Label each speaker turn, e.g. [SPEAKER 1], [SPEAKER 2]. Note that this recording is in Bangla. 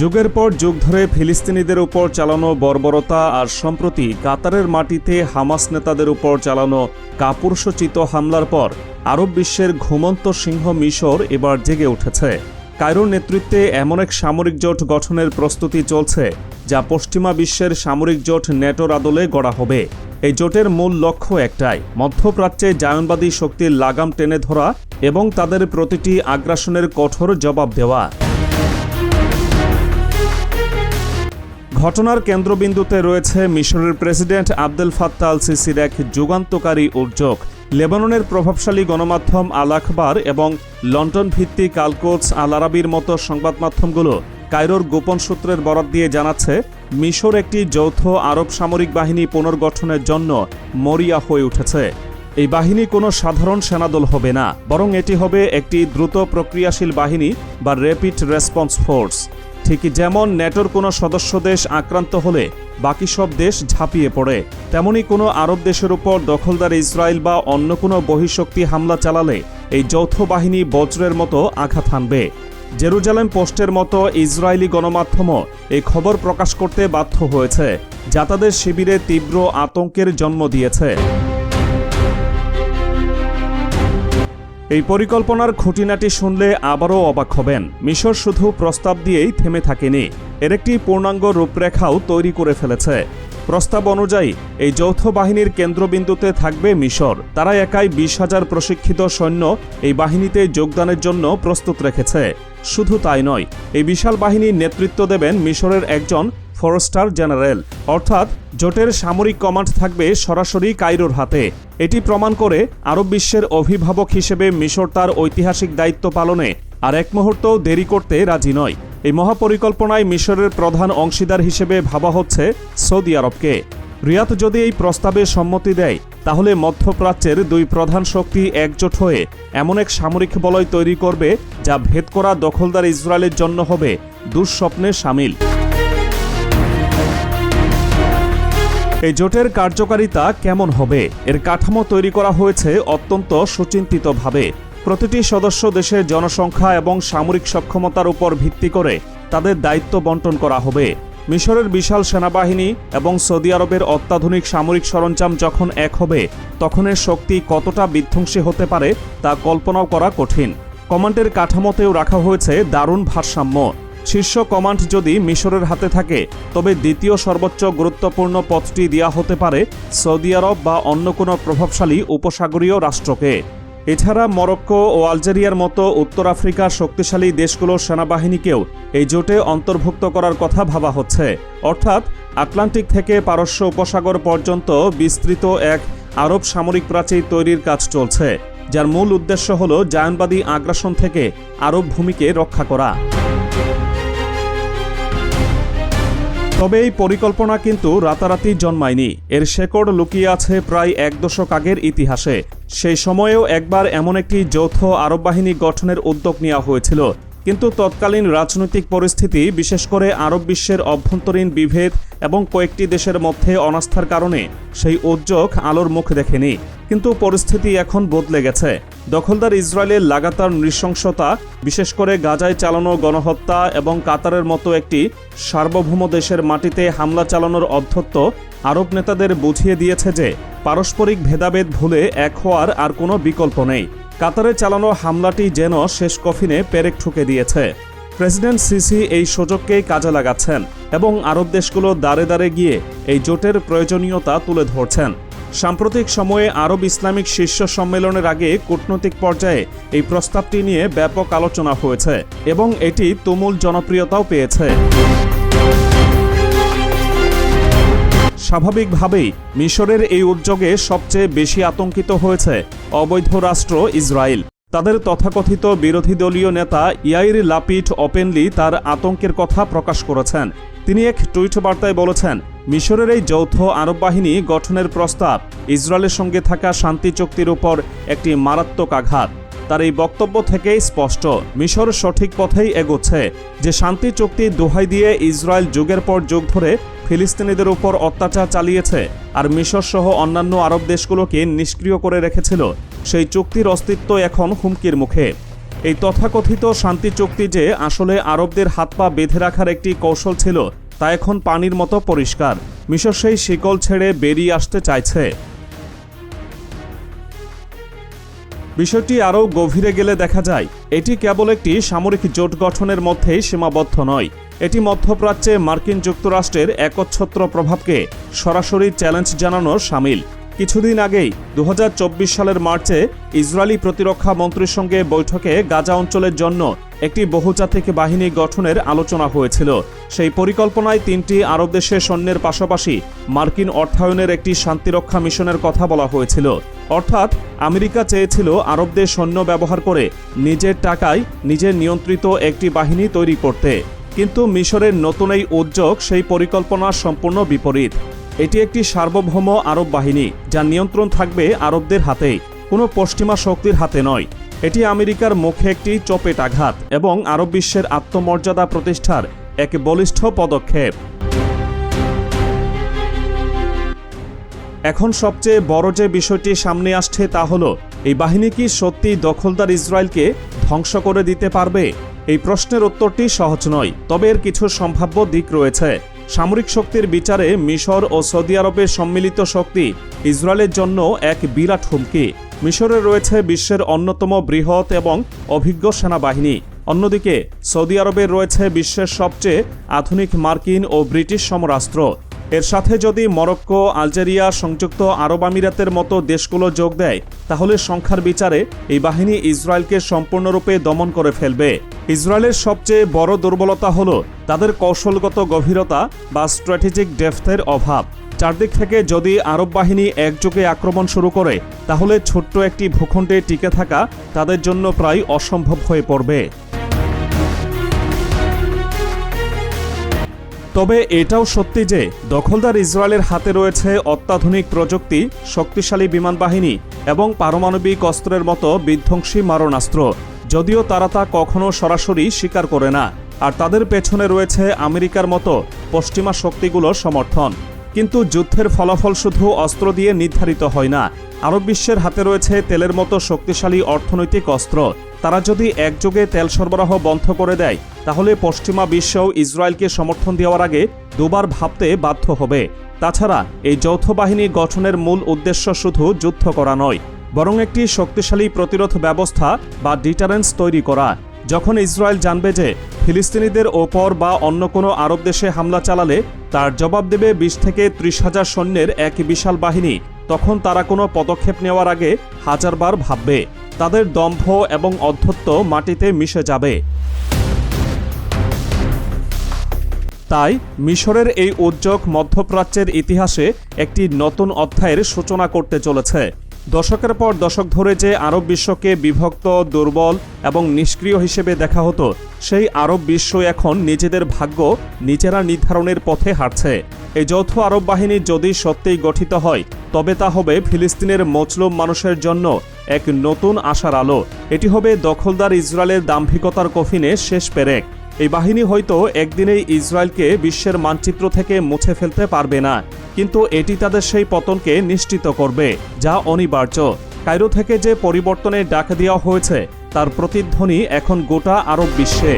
[SPEAKER 1] যুগের পর যুগ ধরে ফিলিস্তিনিদের উপর চালানো বর্বরতা আর সম্প্রতি কাতারের মাটিতে হামাস নেতাদের উপর চালানো কাপুরুষোচিত হামলার পর আরব বিশ্বের ঘুমন্ত সিংহ মিশর এবার জেগে উঠেছে। কায়রোর নেতৃত্বে এমন এক সামরিক জোট গঠনের প্রস্তুতি চলছে, যা পশ্চিমা বিশ্বের সামরিক জোট নেটোর আদলে গড়া হবে। এই জোটের মূল লক্ষ্য একটাই, মধ্যপ্রাচ্যে জায়নবাদী শক্তির লাগাম টেনে ধরা এবং তাদের প্রতিটি আগ্রাসনের কঠোর জবাব দেওয়া। ঘটনার কেন্দ্রবিন্দুতে রয়েছে মিশরের প্রেসিডেন্ট আবদেল ফাত্তা আল সিসির এক যুগান্তকারী উদ্যোগ। লেবাননের প্রভাবশালী গণমাধ্যম আল আখবার এবং লন্ডন ভিত্তিক আলকোটস আল আরাবির মতো সংবাদ মাধ্যমগুলো কায়রোর গোপন সূত্রের বরাত দিয়ে জানাচ্ছে, মিশর একটি যৌথ আরব সামরিক বাহিনী পুনর্গঠনের জন্য মরিয়া হয়ে উঠেছে। এই বাহিনী কোনো সাধারণ সেনাদল হবে না, বরং এটি হবে একটি দ্রুত প্রক্রিয়াশীল বাহিনী বা র্যাপিড রেসপন্স ফোর্স ঠিক যেমন ন্যাটোর কোনো সদস্য দেশ আক্রান্ত হলে বাকি সব দেশ ঝাঁপিয়ে পড়ে, তেমনি কোনো আরব দেশের উপর দখলদার ইসরায়েল বা অন্য কোনো বহিঃশক্তি হামলা চালালে এই যৌথ বাহিনী বজ্রের মতো আঘাত হানবে। জেরুজালেম পোস্টের মতো ইসরায়েলি গণমাধ্যমও এই খবর প্রকাশ করতে বাধ্য হয়েছে, যা তাদের শিবিরে তীব্র আতঙ্কের জন্ম দিয়েছে। এই পরিকল্পনার খুঁটিনাটি শুনলে আবারও অবাক হবেন। মিশর শুধু প্রস্তাব দিয়েই থেমে থাকেনি, এর একটি পূর্ণাঙ্গ রূপরেখাও তৈরি করে ফেলেছে। প্রস্তাব অনুযায়ী, এই যৌথ বাহিনীর কেন্দ্রবিন্দুতে থাকবে মিশর। তারা একাই বিশ হাজার প্রশিক্ষিত সৈন্য এই বাহিনীতে যোগদানের জন্য প্রস্তুত রেখেছে। শুধু তাই নয়, এই বিশাল বাহিনীর নেতৃত্ব দেবেন মিশরের একজন ফরেস্টার জেনারেল। অর্থাৎ জোটের সামরিক কমান্ড থাকবে সরাসরি কায়রোর হাতে। এটি প্রমাণ করে আরব বিশ্বের অভিভাবক হিসেবে মিশর তার ঐতিহাসিক দায়িত্ব পালনে আর এক মুহূর্তও দেরি করতে রাজি নয়। এই মহাপরিকল্পনায় মিশরের প্রধান অংশীদার হিসেবে ভাবা হচ্ছে সৌদি আরবকে। রিয়াদ যদি এই প্রস্তাবে সম্মতি দেয়, তাহলে মধ্যপ্রাচ্যের দুই প্রধান শক্তি একজোট হয়ে এমন এক সামরিক বলয় তৈরি করবে যা ভেদ করা দখলদার ইসরায়েলের জন্য হবে দুঃস্বপ্নে সামিল। এই জোটের কার্যকারিতা কেমন হবে? এর কাঠামো তৈরি করা হয়েছে অত্যন্ত সুচিন্তিতভাবে। প্রতিটি সদস্য দেশের জনসংখ্যা এবং সামরিক সক্ষমতার উপর ভিত্তি করে তাদের দায়িত্ব বন্টন করা হবে। মিশরের বিশাল সেনাবাহিনী এবং সৌদি আরবের অত্যাধুনিক সামরিক সরঞ্জাম যখন এক হবে, তখন এর শক্তি কতটা বিধ্বংসী হতে পারে তা কল্পনাও করা কঠিন। কমান্ডের কাঠামোতেও রাখা হয়েছে দারুণ ভারসাম্য। শীর্ষ কমান্ড যদি মিশরের হাতে থাকে, তবে দ্বিতীয় সর্বোচ্চ গুরুত্বপূর্ণ পথটি দেওয়া হতে পারে সৌদি আরব বা অন্য কোনো প্রভাবশালী উপসাগরীয় রাষ্ট্রকে। এছাড়া মরক্কো ও আলজেরিয়ার মতো উত্তর আফ্রিকার শক্তিশালী দেশগুলোর সেনাবাহিনীকেও এই জোটে অন্তর্ভুক্ত করার কথা ভাবা হচ্ছে। অর্থাৎ, আটলান্টিক থেকে পারস্য উপসাগর পর্যন্ত বিস্তৃত এক আরব সামরিক প্রাচীর তৈরির কাজ চলছে, যার মূল উদ্দেশ্য হল জায়নবাদী আগ্রাসন থেকে আরব ভূমিকে রক্ষা করা। তবে এই পরিকল্পনা কিন্তু রাতারাতি জন্মায়নি। এর শেকড় লুকিয়ে আছে প্রায় এক দশক আগের ইতিহাসে। সেই সময়েও একবার এমন একটি যৌথ আরব বাহিনী গঠনের উদ্যোগ নেওয়া হয়েছিল। কিন্তু তৎকালীন রাজনৈতিক পরিস্থিতি, বিশেষ করে আরব বিশ্বের অভ্যন্তরীণ বিভেদ এবং কয়েকটি দেশের মধ্যে অনাস্থার কারণে সেই উদ্যোগ আলোর মুখ দেখেনি। কিন্তু পরিস্থিতি এখন বদলে গেছে। দখলদার ইসরায়েলের লাগাতার নৃশংসতা, বিশেষ করে গাজায় চালানো গণহত্যা এবং কাতারের মতো একটি সার্বভৌম দেশের মাটিতে হামলা চালানোর অধ্যত্ত আরব নেতাদের বুঝিয়ে দিয়েছে যে পারস্পরিক ভেদাভেদ ভুলে এক হওয়ার আর কোনো বিকল্প নেই। কাতারে চালানো হামলাটি যেন শেষ কফিনে পেরেক ঠুকে দিয়েছে। প্রেসিডেন্ট সিসি এই সুযোগকেই কাজে লাগাচ্ছেন এবং আরব দেশগুলো দাঁড়ে দাঁড়ে গিয়ে এই জোটের প্রয়োজনীয়তা তুলে ধরছেন। সাম্প্রতিক সময়ে আরব ইসলামিক শীর্ষ সম্মেলনের আগে কূটনৈতিক পর্যায়ে এই প্রস্তাবটি নিয়ে ব্যাপক আলোচনা হয়েছে এবং এটি তুমুল জনপ্রিয়তাও পেয়েছে। স্বাভাবিকভাবেই মিশরের এই উদ্যোগে সবচেয়ে বেশি আতঙ্কিত হয়েছে অবৈধ রাষ্ট্র ইসরায়েল। তাদের তথাকথিত বিরোধী দলীয় নেতা ইয়াইর লাপিট ওপেনলি তার আতঙ্কের কথা প্রকাশ করেছেন। তিনি এক টুইট বার্তায় বলেছেন, মিশরের এই যৌথ আরব বাহিনী গঠনের প্রস্তাব ইসরায়েলের সঙ্গে থাকা শান্তি চুক্তির উপর একটি মারাত্মক আঘাত। তার এই বক্তব্য থেকেই স্পষ্ট। মিশর সঠিক পথেই এগোচ্ছে, যে শান্তি চুক্তি দোহাই দিয়ে ইসরায়েল যুগের পর যুগ ধরে ফিলিস্তিনিদের উপর অত্যাচার চালিয়েছে আর মিশর সহ অন্যান্য আরব দেশগুলোকে নিষ্ক্রিয় করে রেখেছিল, সেই চুক্তির অস্তিত্ব এখন হুমকির মুখে। এই তথাকথিত শান্তি চুক্তি যে আসলে আরবদের হাত পা বেঁধে রাখার একটি কৌশল ছিল, তা এখন পানির মতো পরিষ্কার। মিশর সেই শিকল ছেড়ে বেরিয়ে আসতে চাইছে। বিষয়টি আরও গভীরে গেলে দেখা যায়, এটি কেবল একটি সামরিক জোট গঠনের মধ্যেই সীমাবদ্ধ নয়। এটি মধ্যপ্রাচ্যে মার্কিন যুক্তরাষ্ট্রের একচ্ছত্র প্রভাবকে সরাসরি চ্যালেঞ্জ জানানোর সামিল। কিছুদিন আগেই দু হাজার চব্বিশ সালের মার্চে ইসরায়েলি প্রতিরক্ষা মন্ত্রীর সঙ্গে বৈঠকে গাজা অঞ্চলের জন্য একটি বহুজাতিক বাহিনী গঠনের আলোচনা হয়েছিল। সেই পরিকল্পনায় তিনটি আরব দেশের সৈন্যের পাশাপাশি মার্কিন অর্থায়নের একটি শান্তিরক্ষা মিশনের কথা বলা হয়েছিল। অর্থাৎ আমেরিকা চেয়েছিল আরবদের সৈন্য ব্যবহার করে নিজের টাকায় নিজের নিয়ন্ত্রিত একটি বাহিনী তৈরি করতে। কিন্তু মিশরের নতুন এই উদ্যোগ সেই পরিকল্পনার সম্পূর্ণ বিপরীত। এটি একটি সার্বভৌম আরব বাহিনী যার নিয়ন্ত্রণ থাকবে আরবদের হাতে কোনো পশ্চিমা শক্তির হাতে নয়। এটি আমেরিকার মুখে একটি চপেট আঘাত এবং আরব বিশ্বের আত্মমর্যাদা প্রতিষ্ঠার এক বলিষ্ঠ পদক্ষেপ। এখন সবচেয়ে বড় যে বিষয়টি সামনে আসছে তা হলো, এই বাহিনী কি সত্যি দখলদার ইসরায়েলকে ধ্বংস করে দিতে পারবে? এই প্রশ্নের উত্তরটি সহজ নয়, তবে এর কিছু সম্ভাব্য দিক রয়েছে। সামরিক শক্তির বিচারে মিশর ও সৌদি আরবের সম্মিলিত শক্তি ইসরায়েলের জন্য এক বিরাট হুমকি। মিশরে রয়েছে বিশ্বের অন্যতম বৃহৎ এবং অভিজ্ঞ সেনাবাহিনী। অন্যদিকে, সৌদি আরবের রয়েছে বিশ্বের সবচেয়ে আধুনিক মার্কিন ও ব্রিটিশ সমরাস্ত্র। এর সাথে যদি মরক্কো, আলজেরিয়া সংযুক্ত আরব আমিরাতের মতো দেশগুলো যোগ দেয়, তাহলে সংখ্যার বিচারে এই বাহিনী ইসরায়েলকে সম্পূর্ণরূপে দমন করে ফেলবে। ইসরায়েলের সবচেয়ে বড় দুর্বলতা হল তাদের কৌশলগত গভীরতা বা স্ট্র্যাটেজিক ডেফথের অভাব। চারদিক থেকে যদি আরব বাহিনী একযোগে আক্রমণ শুরু করে, তাহলে ছোট্ট একটি ভূখণ্ডে টিকে থাকা তাদের জন্য প্রায় অসম্ভব হয়ে পড়বে। তবে এটাও সত্যি যে দখলদার ইসরায়েলের হাতে রয়েছে অত্যাধুনিক প্রযুক্তি, শক্তিশালী বিমান বাহিনী এবং পারমাণবিক অস্ত্রের মতো বিধ্বংসী মারণাস্ত্র। যদিও তারা তা কখনো সরাসরি স্বীকার করে না। আর তাদের পেছনে রয়েছে আমেরিকার মতো পশ্চিমা শক্তিগুলোর সমর্থন। কিন্তু যুদ্ধের ফলাফল শুধু অস্ত্র দিয়ে নির্ধারিত হয় না। আরব বিশ্বের হাতে রয়েছে তেলের মতো শক্তিশালী অর্থনৈতিক অস্ত্র। তারা যদি একযোগে তেল সরবরাহ বন্ধ করে দেয়, তাহলে পশ্চিমা বিশ্বও ইসরায়েলকে সমর্থন দেওয়ার আগে দুবার ভাবতে বাধ্য হবে। তাছাড়া এই যৌথ বাহিনী গঠনের মূল উদ্দেশ্য শুধু যুদ্ধ করা নয়, বরং একটি শক্তিশালী প্রতিরোধ ব্যবস্থা বা ডিটারেন্স তৈরি করা। যখন ইসরায়েল জানবে যে ফিলিস্তিনিদের ওপর বা অন্য কোনো আরব দেশে হামলা চালালে তার জবাব দেবে বিশ থেকে ত্রিশ হাজার সৈন্যের এক বিশাল বাহিনী, তখন তারা কোনো পদক্ষেপ নেওয়ার আগে হাজারবার ভাববে, তাদের দম্ভ এবং অধ্যত্ব মাটিতে মিশে যাবে। তাই মিশরের এই উদ্যোগ মধ্যপ্রাচ্যের ইতিহাসে একটি নতুন অধ্যায়ের সূচনা করতে চলেছে। দশকের পর দশক ধরে যে আরব বিশ্বকে বিভক্ত, দুর্বল এবং নিষ্ক্রিয় হিসেবে দেখা হতো, সেই আরব বিশ্ব এখন নিজেদের ভাগ্য নিজেরা নির্ধারণের পথে হাঁটছে। এই যৌথ আরব বাহিনী যদি সত্যিই গঠিত হয়, তবে তা হবে ফিলিস্তিনের মজলুম মানুষের জন্য এক নতুন আশার আলো। এটি হবে দখলদার ইসরায়েলের দাম্ভিকতার কফিনে শেষ পেরেক। এই বাহিনী হয়তো একদিনেই ইসরায়েলকে বিশ্বের মানচিত্র থেকে মুছে ফেলতে পারবে না, কিন্তু এটি তাদের সেই পতনকে নিশ্চিত করবে, যা অনিবার্য। কায়রো থেকে যে পরিবর্তনের ডাক দেওয়া হয়েছে, তার প্রতিধ্বনি এখন গোটা আরব বিশ্বে।